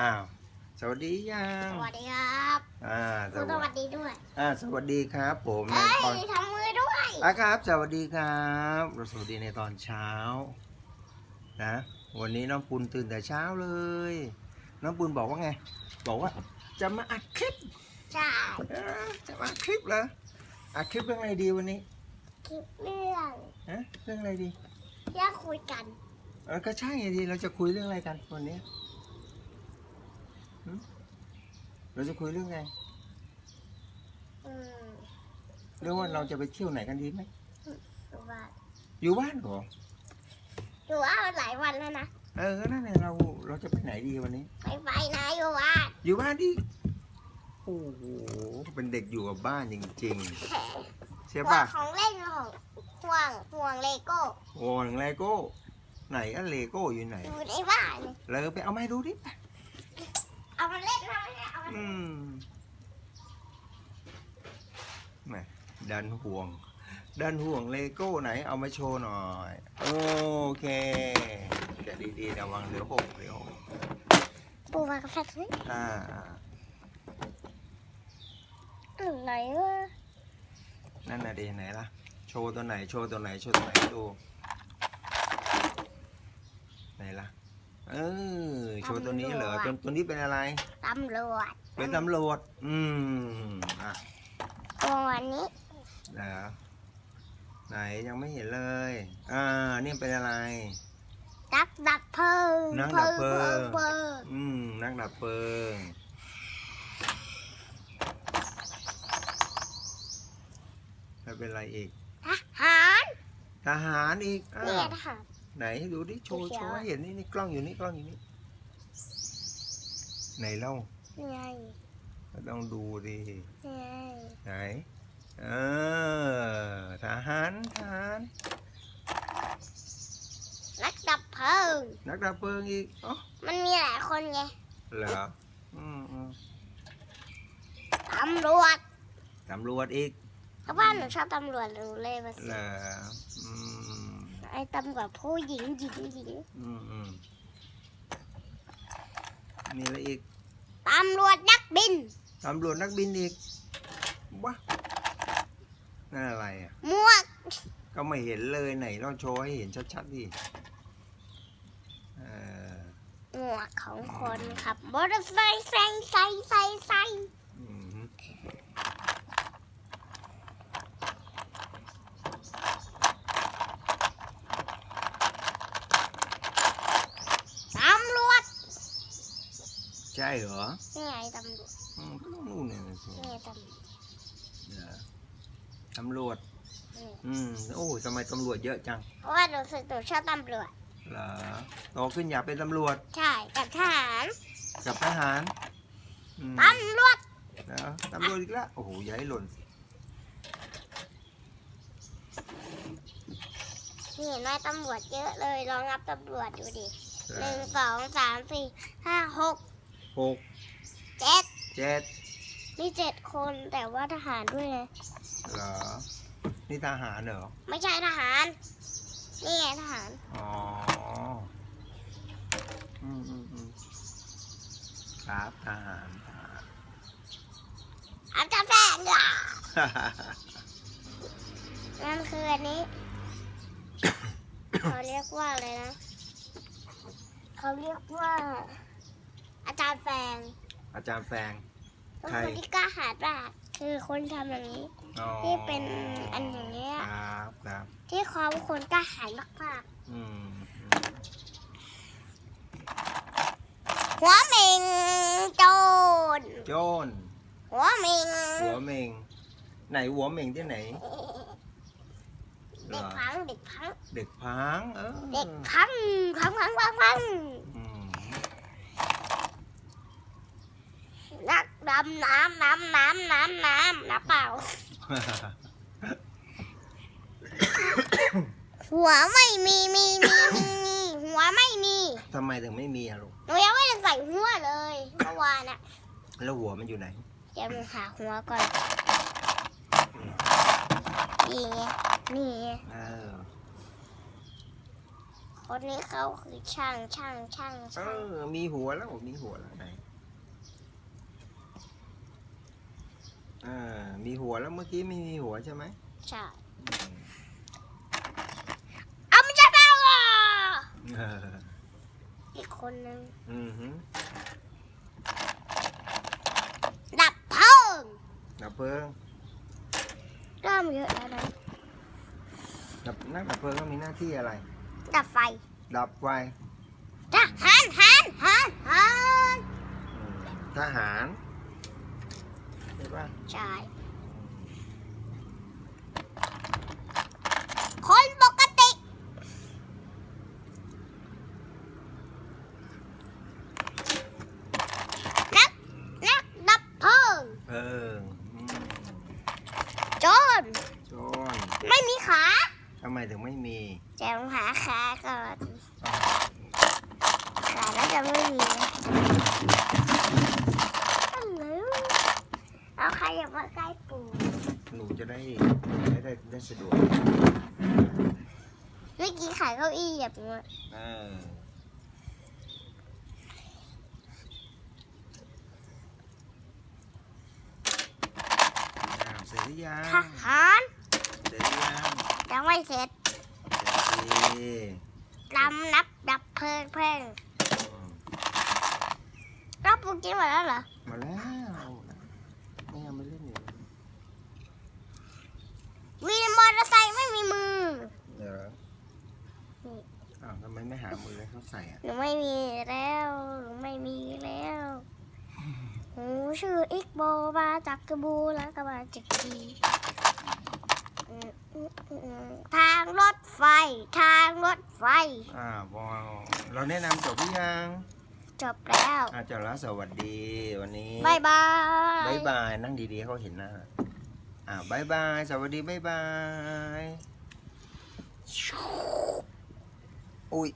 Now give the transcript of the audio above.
อ้าว สวัสดียัสงวัสดีครับอ่าสคุณสวัวัสสดีดีด้วย อ่าสวัสดีครับผมเอ้ในตอนยทำมือด้วยอะครับ สวัสดีครับเราสวัสดีในตอนเช้า นะ วันนี้น้องปุณตื่นแต่เช้าเลย น้องปุณบอกว่าไง บอกว่าจะมาอัดคลิปใช่เอ้อจะมาอัดคลิปเหรออัดคลิปเรื่องอะไรดีวันนี้คลิปเรื่องฮะเรื่องอะไรดีที่คุยกัน เออก็ใช่ไงดีเราจะคุยเรื่องอะไรกันวันนี้หึ เราจะคุยเรื่องไง อืมเรื่องว่าเราจะไปเที่ยวไหนกันดีไหมดูว่าอยู่บ้านเหรอดูว่ามันหลายวันแล้วนะเออนั่นแหละเราเราจะไปไหนดีวันนี้ ไปไปนะอยู่ว่าอยู่บ้านดิโอ้โห เป็นเด็กอยู่กับบ้านจริงๆใช่ห่วป่ะงของเล่นของห่วงห่วงเลโก้โอ้หนังเลโก้ ไหนก็เลโก้อยู่ไหน อยู่ในบ้านนี่เราไปเอามาให้ดูดิ เอามาเล่นทำไมเนี่ยเอามาอืมแหมดันห่วง ดันห่วงเลโก้ไหน เอามาโชว์หน่อย โอเคแกะดีๆระวังเหลือหกเหลือหกปูมากาแฟทุยอ่าไหนวะนั่นน่ะดีไหนล่ะ โชว์ตัวไหน โชว์ตัวไหน โชว์ตัวไหนให้ดูไหนล่ะ เออโชว์ตัวนี้เหรอตัวตัวนี้เป็นอะไร ตำรวจเป็นตำรวจอืมอะตัวนี้เดี๋ยวไหนยังไม่เห็นเลย อ่านี่เป็นอะไร นักดับเพลิงนักดับเพลิงเพลิงอืมนักดับเพลิงแล้วเป็นอะไรอีก ทหาร ทหารอีกอ้าเนี่วยทหาร ไหนดูดิโชว์เขีโชยวว์ให้เห็นนี่นี่กล้องอยู่นี่กล้องอยู่นี่ไหนเล่านี่ไงก็ต้องดูดินี่ไงไหนเออทหารทหารนักดับเพลิงนักดับเพลิงอีกอ๋อมันมีหลายคนไงเหรออืมอืมตำรวจตำรวจอีกเพราะว่าหนูชอบตำรวจหนูเลยมาเหรสิออืม ไอ้ตำรวจผู้หญิงหญิงหญิงอืมอืมมีอะไรอีกตำรวจนักบิน ตำรวจนักบินอีกวะนั่นอะไรอะ หมวก ก็ไม่เห็นเลยไหนลองโชว์ให้เห็นชัดๆดิเออหมวกของคนขับมอเตอร์ไซค์ใส่ใส่ใส่ใส่อืม ตำรวจ ใช่เหรอนี่ไงตำรวจอืมก็ต้องนู่นเนี่ยสินี่ไงตำรวจเหรอตำรวจ นี่อืมโอ้ยทำไมตำรวจเยอะจังเพราะว่าหนูรู้สึกหนูชอบตำรวจ เหรอโตขึ้นอยากเป็นตำรวจใช่กับทหารกับทหารอืมตำรวจเหรอตำรวจอีกแล้วโอ้โหอย่าให้หล่นนี่เห็นไหมตำรวจเยอะเลยลองนับตำรวจดูดิเหหรอนึ่งสองสามสี่ห้าหก หกเจ็ดเจ็ดมีเจ็ดคนแต่ว่าทหารด้วยไงเหรอ นี่ทหารเหรอ ไม่ใช่ทหาร นี่ไงทหาร อ๋อ อืมอืมอืมครับทหารทหาร อาจารย์แฟนอะนั่นคืออันนี้ เขาเรียกว่าอะไรนะ เขาเรียกว่า อาจารย์แฟงอาจารย์แฟงก็ใคร คนที่กล้าหาญมากคือคนทำอย่างนี้ อ๋อที่เป็นอันอย่างเงี้ยครับครับที่เขาเป็นคนกล้าหาญมากอืมอืมๆหัวเหมิงโจรโจนหัวเหมิงหัวเมง ไหนหัวเมงที่ไหนเหรเด็กอพังเด็กพังเด็กพังเออเด็กพังพังพังพังพังอืม นักดำน้ำน้ำน้ำน้ำน้ำน้ำเปล่า หัวไม่มีมีมีมีมีหัวไม่มีทำไมถึงไม่มีอะลูก หนูยังไม่ได้ใส่หัวเลยเมื่อวานอะแล้วหัวมันอยู่ไหนเดี๋ยวหนูหาหัวก่อนนี่ไงนี่ไงเออคนนี้เขาคือช่างช่างช่างเอช่างอมีหัวแล้วมีหัวแล้วไหน ออมีหัวแล้วเมื่อกี้ไม่มีหัวใช่ไหมใช่อืมเอาไม่ใช่เปล่าอะเอออีกคนนึงอือหือดับเพลิงดับเพลิงเริ่มเยอะแล้วนะดับนักดับเพลิงก็มีหน้าที่อะไร ดับไฟดับไฟทหารหันหันหันอืมทหาร ใช่ปะใช่คนปกติ นัก นักดับเพลิงเพลิงอืมโจรโจรไม่มีขาทำไมถึงไม่มีจะลองหาขาก่อนขาแล้วจะไม่มีอะไรเอา ใครอย่ามาใกล้ปู่หนูจะได้ได้ได้ได้สะดวกเมื่อกี้ขายเก้าอี้แบบนี้เอออ่าเสร็จหรือยังทหารเสร็จหรือยังยังไม่เสร็จเสร็จสิลำนับดับเพลิงเพลิงอืมรอบปูกินหมดแล้วเหรอ มาแล้วไม่ยังไม่เล่นอยู่ วินมอเตอร์ไซค์ไม่มีมือ เดี๋ยวอ้าวทำไมไม่หามือให้เขาใส่อะหนูไม่มีแล้วหนูไม่มีแล้วหนูชื่ออิกโบมาจากกระบูแล้วก็มาจากกีอืมอืมอืมทางรถไฟ ทางรถไฟ อ่าพอเราแนะนำจบหรือยังจบแล้วอาจารย์ละสวัสดีวันนี้บายบายบายบายนั่งดีๆเขาเห็นหน้าอ่าบายบายสวัสดีบายบายอุ้ย